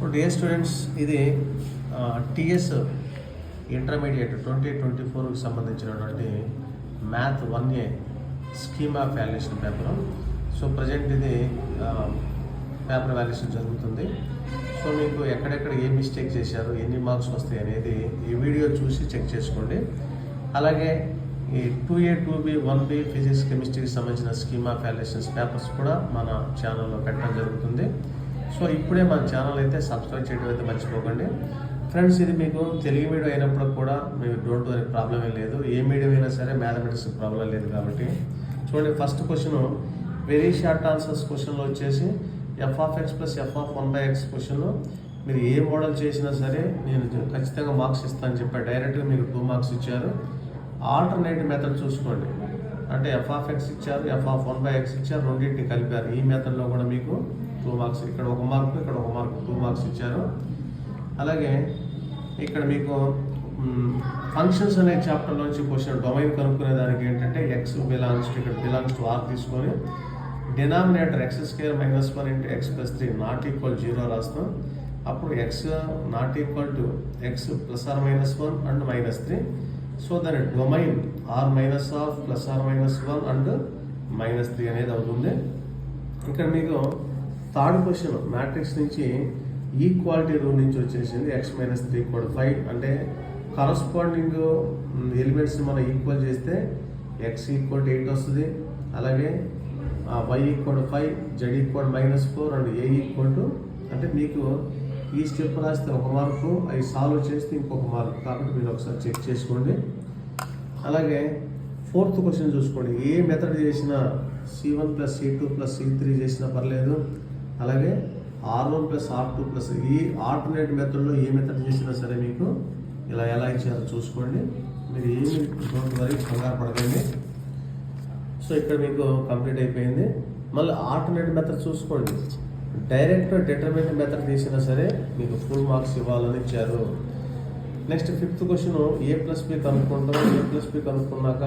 So dear students ఇది TS intermediate twenty twenty ఫోర్కి సంబంధించినటువంటి math one A scheme of valuation paper so present ఇది paper valuation జరుగుతుంది. So మీకు ఎక్కడెక్కడ ఏ మిస్టేక్ చేశారు ఎన్ని మార్క్స్ వస్తాయి అనేది ఈ వీడియో చూసి చెక్ చేసుకోండి. అలాగే ఈ two A two B one B physics కెమిస్ట్రీకి సంబంధించిన స్కీమ్ ఆఫ్ వాల్యుయేషన్స్ పేపర్స్ కూడా మన ఛానల్లో పెట్టడం జరుగుతుంది. సో ఇప్పుడే మన ఛానల్ అయితే సబ్స్క్రైబ్ చేయడం అయితే మర్చిపోకండి. ఫ్రెండ్స్ ఇది మీకు తెలుగు మీడియం అయినప్పుడు కూడా మీకు డోంట్ వరీ ప్రాబ్లం ఏం లేదు. ఏ మీడియం అయినా సరే మ్యాథమెటిక్స్ ప్రాబ్లం లేదు కాబట్టి. చూడండి first question very short answers క్వశ్చన్లో వచ్చేసి F of X plus F of one by X క్వశ్చన్లో మీరు ఏ మోడల్ చేసినా సరే నేను ఖచ్చితంగా మార్క్స్ ఇస్తాను చెప్పాను. డైరెక్ట్గా మీకు టూ మార్క్స్ ఇచ్చారు. ఆల్టర్నేటివ్ మెథడ్ చూసుకోండి. అంటే ఎఫ్ ఆఫ్ ఎక్స్ ఇచ్చారు F of one by X ఇచ్చారు రెండింటిని కలిపారు. ఈ మెథడ్లో కూడా మీకు టూ మార్క్స్ ఇక్కడ ఒక మార్క్ ఇక్కడ ఒక మార్క్ టూ మార్క్స్ ఇచ్చారు. అలాగే ఇక్కడ మీకు ఫంక్షన్స్ అనే చాప్టర్లోంచి క్వశ్చన్ డొమైన్ కనుక్కునే దానికి ఏంటంటే ఎక్స్ బిలాంగ్స్ ఇక్కడ బిలాంగ్స్ టు ఆర్ తీసుకొని denominator X square minus one into X plus three not equal zero రాస్తాం. అప్పుడు X not equal to X plus R minus one and minus three so దాని domain R minus of plus R minus one and minus three అనేది అవుతుంది. ఇక్కడ మీకు third question matrix నుంచి equality rule నుంచి వచ్చేసింది X minus three equal five అంటే corresponding elements మనం ఈక్వల్ చేస్తే ఎక్స్ ఈక్వల్ టు ఎయిట్ వస్తుంది. అలాగే Y equal five Z equal minus four and A equal to అంటే మీకు ఈ స్టెప్ రాస్తే ఒక మార్కు అవి సాల్వ్ చేస్తే ఇంకొక మార్కు కాబట్టి మీరు ఒకసారి చెక్ చేసుకోండి. అలాగే ఫోర్త్ క్వశ్చన్ చూసుకోండి. ఏ మెథడ్ చేసినా C one plus C two plus C three చేసినా పర్లేదు. అలాగే R one plus R two plus ఈ ఆల్టర్నేట్ మెథడ్లో ఏ మెథడ్ చేసినా సరే మీకు ఇలా ఎలా ఇచ్చారో చూసుకోండి. మీరు ఏమి డోంట్ వరీ కంగారు పడకండి. సో ఇక్కడ మీకు కంప్లీట్ అయిపోయింది. మళ్ళీ ఆల్టర్నేట్ మెథడ్ చూసుకోండి. డైరెక్ట్ డిటర్మినెంట్ మెథడ్ తీసినా సరే మీకు ఫుల్ మార్క్స్ ఇవ్వాలని ఇచ్చారు. Next fifth question A plus B కనుక్కుంటాం. A plus B కనుక్కున్నాక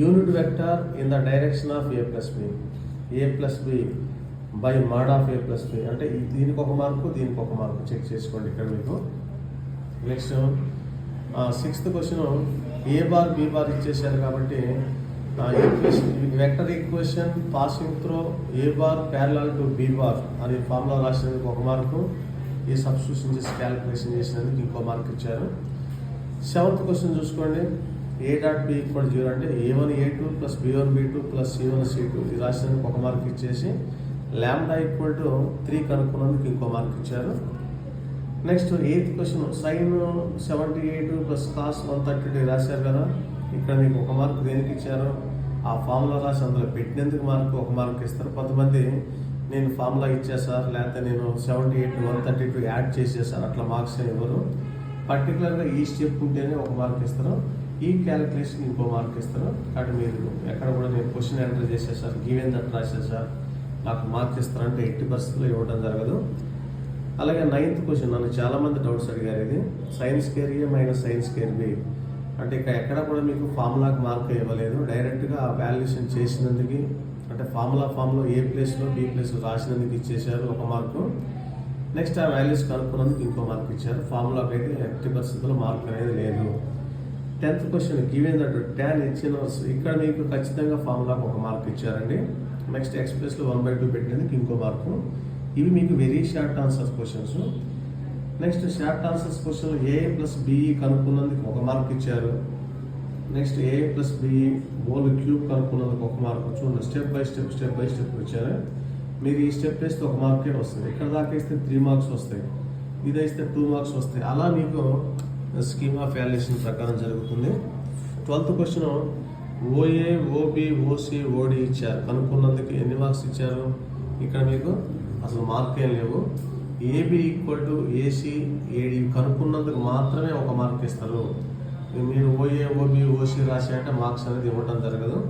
unit vector in the direction of A plus B A plus B by mod of A plus B అంటే దీనికి ఒక mark దీనికి ఒక మార్కు. చెక్ చేసుకోండి ఇక్కడ మీకు. Next sixth question A bar B bar ఇచ్చేసారు కాబట్టి vector equation passing through A bar parallel to B bar అనే ఫార్ములా రాసినందుకు ఒక మార్కు. ఈ సబ్స్టిట్యూషన్ చేసి క్యాలిక్యులేషన్ చేసినందుకు ఇంకో మార్క్ ఇచ్చారు. సెవెంత్ క్వశ్చన్ చూసుకోండి. A dot B equal zero అంటే A one A two plus B one B two plus C one C two. ఇది రాసినందుకు ఒక మార్క్ ఇచ్చేసి ల్యాండా ఈక్వల్ టు త్రీ కనుక్కున్నందుకు ఇంకో మార్క్ ఇచ్చారు. Next eighth question sine seventy eight plus cos one thirty two రాశారు కదా. ఇక్కడ మీకు ఒక మార్క్ దేనికి ఇచ్చారు? ఆ ఫార్ములా రాసి అందులో పెట్టినందుకు మార్క్ ఒక మార్క్ ఇస్తారు. కొంతమంది నేను ఫార్ములా ఇచ్చేసారు లేకపోతే నేను seventy eight one thirty two add చేసేసాను అట్లా మార్క్స్ ఇవ్వరు. పర్టికులర్గా ఈ స్టెప్ ఉంటేనే ఒక మార్క్ ఇస్తారు. ఈ క్యాలిక్యులేషన్ ఇంకో మార్క్ ఇస్తారు. కాబట్టి మీరు ఎక్కడ కూడా నేను క్వశ్చన్ ఎంటర్ చేసేసారు గివెన్ దట్ రాసేసారు నాకు మార్క్ ఇస్తారంటే ఎట్టి పరిస్థితుల్లో ఇవ్వడం జరగదు. అలాగే నైన్త్ క్వశ్చన్ నన్ను చాలా మంది డౌట్స్ అడిగారు ఇది. Sine square A minus sine square B అంటే ఇక ఎక్కడ కూడా మీకు ఫార్ములాకి మార్క్ ఇవ్వలేదు. డైరెక్ట్గా ఆ వాల్యుయేషన్ చేసినందుకు అంటే ఫార్ములా ఫామ్లో ఏ ప్లేస్లో బి ప్లేస్లో రాసినందుకు ఇచ్చేసారు ఒక మార్కు నెక్స్ట్ ఆ వాల్యూస్ కనుక్కున్నందుకు ఇంకో మార్క్ ఇచ్చారు. ఫార్ములాకి అయితే ఎట్టి పరిస్థితుల్లో మార్క్ అనేది లేదు. Tenth question given that tan ఇచ్చిన ఇక్కడ మీకు ఖచ్చితంగా ఫార్ములాకి ఒక మార్క్ ఇచ్చారండి. నెక్స్ట్ ఎక్స్ప్రెస్లో వన్ బై టూ పెట్టేందుకు ఇంకో మార్కు ఇవి మీకు very short answers questions next short answers question A A plus B E కనుక్కున్నందుకు ఒక మార్క్ ఇచ్చారు. Next A A plus B E whole cube కనుక్కున్నందుకు ఒక మార్క్ చూడండి. Step by step step by step ఇచ్చారు మీరు ఈ స్టెప్ వేస్తే ఒక మార్కే వస్తుంది. ఇక్కడ దాకా వేస్తే త్రీ మార్క్స్ వస్తాయి. ఇది వేస్తే టూ మార్క్స్ వస్తాయి. అలా మీకు స్కీమ్ ఆఫ్ వాల్యుయేషన్ ప్రకారం జరుగుతుంది. Twelfth question OA OB OC OD ఇచ్చారు. కనుక్కున్నందుకు ఎన్ని మార్క్స్ ఇచ్చారు? ఇక్కడ మీకు అసలు మార్క్ ఏం లేవు. AB equal to AC AD కనుక్కున్నందుకు మాత్రమే ఒక మార్క్ ఇస్తారు. మీరు ఓఏ ఓబి ఓసి అంటే మార్క్స్ అనేది ఇవ్వడం జరగదు.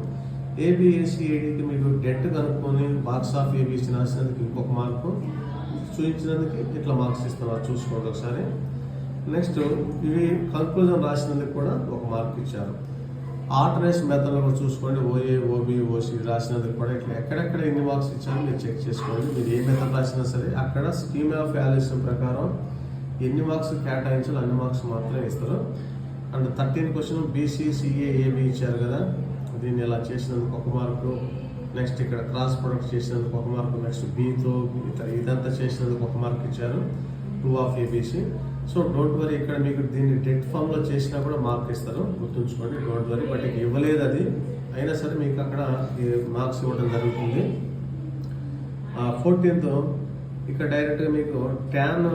ఏబి ఏసీ ఏడికి మీకు డెట్ కనుక్కొని బాక్స్ ఆఫ్ ఏబిసి రాసినందుకు ఇంకొక మార్కు చూపించినందుకు ఇట్లా మార్క్స్ ఇస్తున్నారు. చూసుకోండి ఒకసారి. నెక్స్ట్ ఇవి కన్క్లూజన్ రాసినందుకు కూడా ఒక మార్క్ ఇచ్చారు. ఆల్టర్నేషన్ మెథడ్లో కూడా చూసుకోండి. ఓఏ ఓబి ఓసి రాసినది కూడా ఇట్లా ఎక్కడెక్కడ ఎన్ని మార్క్స్ ఇచ్చారో మీరు చెక్ చేసుకోండి. మీరు ఏ మెథడ్ రాసినా సరే అక్కడ స్కీమ్ ఆఫ్ వాల్యుయేషన్ ప్రకారం ఎన్ని మార్క్స్ కేటాయించాలో అన్ని మార్క్స్ మాత్రమే ఇస్తారు. And thirteen question BC CA AB ఇచ్చారు కదా. దీన్ని ఇలా చేసినందుకు ఒక మార్కు. నెక్స్ట్ ఇక్కడ క్రాస్ ప్రొడక్ట్ చేసినందుకు ఒక మార్కు. నెక్స్ట్ బీతో ఇదంతా చేసినందుకు ఒక మార్క్ ఇచ్చారు. Two of ABC. So don't worry ఇక్కడ మీకు దీన్ని డెట్ ఫామ్లో చేసినా కూడా మార్క్ ఇస్తారు. గుర్తుంచుకోండి డోంట్ వరీ బట్ ఇవ్వలేదు అది. అయినా సరే మీకు అక్కడ మార్క్స్ ఇవ్వడం జరుగుతుంది. ఫోర్టీన్త్ ఇక్కడ డైరెక్ట్గా మీకు tan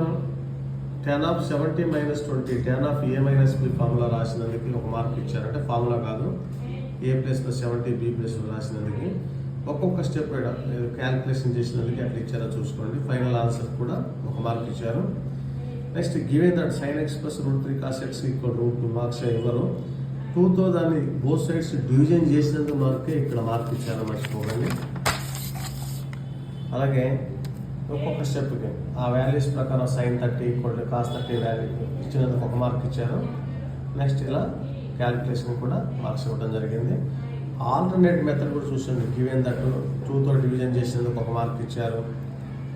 tan of seventy minus twenty tan of A minus B formula రాసినందుకు ఒక మార్క్ ఇచ్చారంటే ఫార్ములా కాదు. ఏ ప్లస్లో సెవెంటీ బి ప్లస్లో రాసినందుకు. ఒక్కొక్క స్టెప్ క్యాలిక్యులేషన్ చేసినందుకు అట్లా ఇచ్చారో చూసుకోండి. ఫైనల్ ఆన్సర్ కూడా ఒక మార్క్ ఇచ్చారు. Next given that sine X plus root three cos X equal root marks ఇవ్వరు టూతో దాన్ని బోత్ సైడ్స్ డివిజన్ చేసినందుకు మార్కే ఇక్కడ మార్క్ ఇచ్చారు మర్చిపోకండి. అలాగే ఒక్కొక్క స్టెప్కి ఆ వాల్యూస్ ప్రకారం sine thirty equal cos thirty value ఇచ్చినందుకు ఒక మార్క్ ఇచ్చారు. నెక్స్ట్ ఇలా క్యాలిక్యులేషన్ కూడా మార్క్స్ ఇవ్వడం జరిగింది. ఆల్టర్నేట్ మెథడ్ కూడా చూసండి గివెన్ దట్ టూతో డివిజన్ చేసినందుకు ఒక మార్క్ ఇచ్చారు.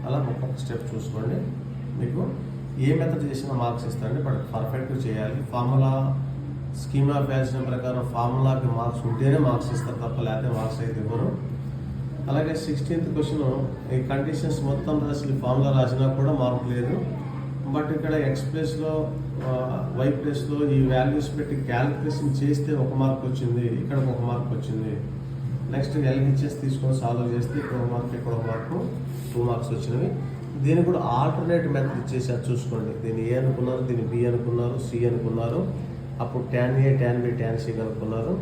అలా ఒక్కొక్క స్టెప్ చూసుకోండి. మీకు ఏ మెథడ్ చేసినా మార్క్స్ ఇస్తారండి బట్ పర్ఫెక్ట్ చేయాలి. ఫార్ములా స్కీమ్ ఆఫ్ వ్యాల్సిన ప్రకారం ఫార్ములాకి మార్క్స్ ఉంటేనే మార్క్స్ ఇస్తారు తప్ప లేకపోతే మార్క్స్ అయితే ఇవ్వరు. అలాగే సిక్స్టీన్త్ క్వశ్చన్ ఈ కండిషన్స్ మొత్తం రాసి ఫార్ములా రాసినా కూడా మార్పు లేదు. బట్ ఇక్కడ ఎక్స్ ప్లేస్లో వై ప్లేస్లో ఈ వాల్యూస్ పెట్టి క్యాలిక్యులేషన్ చేస్తే ఒక మార్క్ వచ్చింది ఇక్కడ ఒక మార్క్ వచ్చింది. నెక్స్ట్ ఎల్హెచ్ఎస్ తీసుకొని సాల్వ్ చేస్తే ఇక్కడ ఒక మార్క్ ఇక్కడ ఒక మార్కు టూ మార్క్స్ వచ్చినవి. దీనికి కూడా ఆల్టర్నేట్ మెథడ్ ఇచ్చేసారు చూసుకోండి. దీన్ని ఏ అనుకున్నారు దీన్ని బి అనుకున్నారు సి అనుకున్నారు. అప్పుడు tan A tan B tan C అనుకున్నారు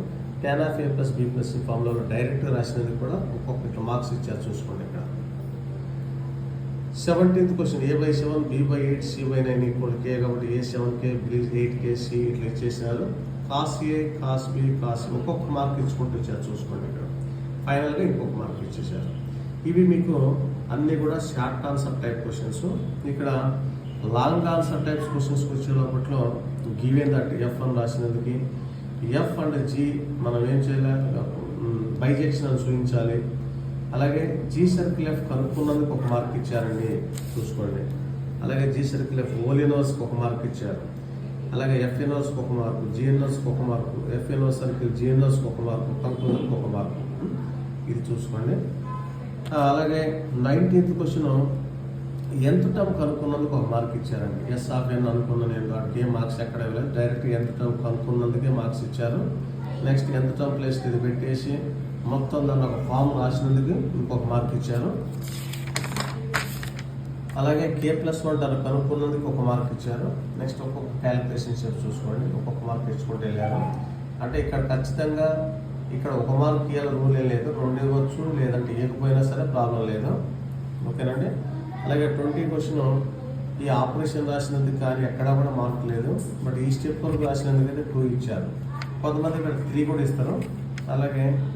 tan of A plus B plus C ఫామ్లో డైరెక్ట్గా రాసినది కూడా ఒక్కొక్క మార్క్స్ ఇచ్చారు చూసుకోండి ఇక్కడ. Seventeenth question A by seven B by eight C by nine equal K కాబట్టి A seven K B eight K C ఇట్లా ఇచ్చేసినారు cos A cos B cos ఒక్కొక్క మార్క్ ఇచ్చుకుంటూ ఇచ్చారు చూసుకోండి ఇక్కడ. ఫైనల్గా ఇంకొక మార్క్ ఇచ్చేసారు ఇవి మీకు అన్నీ కూడా షార్ట్ ఆన్సర్ టైప్ క్వశ్చన్స్ ఇక్కడ లాంగ్ ఆన్సర్ టైప్స్ క్వశ్చన్స్ వచ్చే లోపట్లో గివెన్ దట్ ఎఫ్ అని రాసినందుకు. ఎఫ్ అండ్ జి మనం ఏం చేయాలి? బైజెక్షన్ అని చూపించాలి. అలాగే జీ సర్కిల్ ఎఫ్ కనుక్కున్నందుకు ఒక మార్క్ ఇచ్చారండి. చూసుకోండి. అలాగే జీ సర్కిల్ ఎఫ్ ఓలినోస్కి ఒక మార్క్ ఇచ్చారు. అలాగే ఎఫ్ఎన్ఓస్కి ఒక మార్కు జిఎన్ఓస్కి ఒక మార్కు ఎఫ్ఎన్ఓ సర్కిల్ జిఎన్ఓస్కి ఒక మార్కు కనుక్కున్నందుకు ఒక మార్కు ఇది చూసుకోండి. అలాగే నైన్టీన్త్ క్వశ్చన్ ఎంత టర్మ్ కనుక్కున్నందుకు ఒక మార్క్ ఇచ్చారండి. ఎస్ ఆఫ్ ఎన్ అనుకున్న నేను వాటికి ఏ మార్క్స్ ఎక్కడ ఇవ్వలేదు. డైరెక్ట్ ఎంత టర్మ్ కనుక్కున్నందుకే మార్క్స్ ఇచ్చారు. నెక్స్ట్ ఎంత టర్మ్ ప్లేస్ ఇది పెట్టేసి మొత్తం దాన్ని ఒక ఫామ్ రాసినందుకు ఇంకొక మార్క్ ఇచ్చారు. అలాగే కే ప్లస్ వన్ టర్మ్ కనుక్కున్నందుకు ఒక మార్క్ ఇచ్చారు. నెక్స్ట్ ఒక్కొక్క క్యాలిక్యులేషన్ చేసి చూసుకోండి. ఒక్కొక్క మార్క్ ఇచ్చుకుంటూ వెళ్ళారు. అంటే ఇక్కడ ఖచ్చితంగా ఇక్కడ ఒక మార్క్ ఇవ్వాలి రూల్ ఏం లేదు. రెండు ఇవ్వచ్చు లేదంటే ఇవ్వకపోయినా సరే ప్రాబ్లం లేదు. ఓకేనండి? అలాగే ట్వంటీ క్వశ్చన్ ఈ ఆపరేషన్ రాసినందుకు కానీ ఎక్కడా కూడా మార్క్ లేదు. బట్ ఈ స్టెప్ వరకు రాసినందుకు అయితే టూ ఇచ్చారు. కొంతమంది ఇక్కడ త్రీ కూడా ఇస్తారు. అలాగే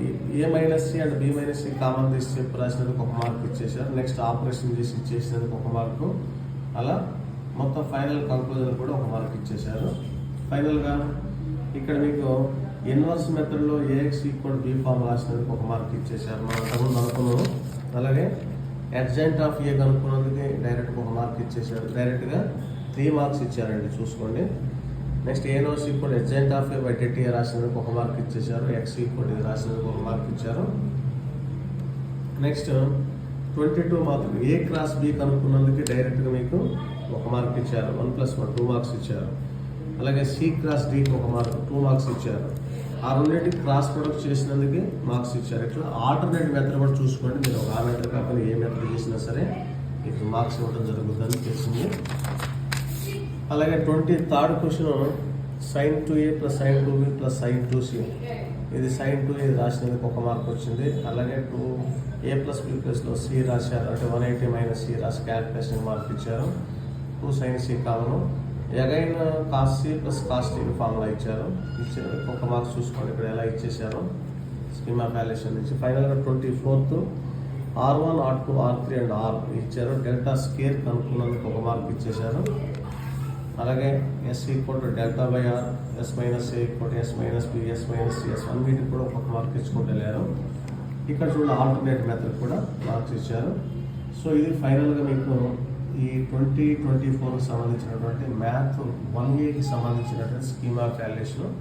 ఈ- A minus C and B minus C common తీసి చెప్పి రాసినందుకు ఒక మార్క్ ఇచ్చేసారు నెక్స్ట్ ఆపరేషన్ చేసి ఇచ్చేసినందుకు ఒక మార్కు అలా మొత్తం ఫైనల్ కంక్లూజన్ కూడా ఒక మార్క్ ఇచ్చేశారు. ఫైనల్గా ఇక్కడ మీకు ఇన్వర్స్ మెథడ్లో ఏఎక్స్ ఈక్వల్ బి ఫామ్ రాసినందుకు ఒక మార్క్ ఇచ్చేసారు మనం అంతకుముందు అనుకున్నాం అలాగే అడ్జెంట్ ఆఫ్ ఏ కనుక్కున్నందుకు డైరెక్ట్గా ఒక మార్క్ ఇచ్చేసారు డైరెక్ట్గా త్రీ మార్క్స్ ఇచ్చారండి. చూసుకోండి. Next A nose equal adjoint of A by det A రాసినందుకు ఒక మార్క్ ఇచ్చేసారు ఎక్స్ ఈక్వల్ ఇది రాసినందుకు ఒక మార్క్ ఇచ్చారు. Next twenty two mark A cross B కనుక్కున్నందుకు డైరెక్ట్గా మీకు ఒక మార్క్ ఇచ్చారు. One plus one two marks ఇచ్చారు. అలాగే సి క్రాస్ డికి ఒక మార్క్ టూ మార్క్స్ ఇచ్చారు. ఆ రెండింటికి క్రాస్ ప్రొడక్ట్ చేసినందుకే మార్క్స్ ఇచ్చారు. ఇట్లా ఆల్టర్నేట్ మెథడ్ కూడా చూసుకోండి. మీరు ఆ మెథడ్ కాకుండా ఏ మెథడ్ చేసినా సరే మీకు మార్క్స్ ఇవ్వడం జరుగుతుందని తెలిసింది. అలాగే twenty third question sine two A plus sine two B plus sine two C ఇది సైన్ టూ ఏ రాసినందుకు ఒక మార్క్ వచ్చింది. అలాగే టూ ఏ ప్లస్ బి ప్లస్లో సి రాశారు. అంటే వన్ ఎయిటీ మైనస్ సి రాసి క్యాల్కులేషన్ మార్క్ ఇచ్చారు. Two sine C common again cos C plus cos T formula ఇచ్చారు. ఇచ్చారు. ఒక మార్క్స్ చూసుకోండి. ఇక్కడ ఎలా ఇచ్చేసారు స్కీమ్ ఆఫ్ వాల్యుయేషన్ నుంచి ఫైనల్గా twenty fourth R one R two R three and R ఇచ్చారు. డెల్టా స్కేర్ కనుక్కున్నందుకు ఒక మార్క్ ఇచ్చేసారు అలాగే S equal to delta by R S minus A equal to S minus B S minus S one వీటికి కూడా ఒక్కొక్క mark ఇచ్చుకుంటూ వెళ్ళారు. ఇక్కడ చూడండి ఆల్టర్నేట్ మెథడ్ కూడా మార్క్స్ ఇచ్చారు. సో ఇది ఫైనల్గా మీకు ఈ ట్వంటీ ట్వంటీ ఫోర్కి సంబంధించినటువంటి మ్యాథ్ వన్ ఏకి సంబంధించినటువంటి స్కీమా క్యాలిక్యులేషన్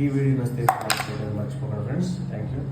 ఈ వీడియో వస్తే మర్చిపోకండి ఫ్రెండ్స్. Thank you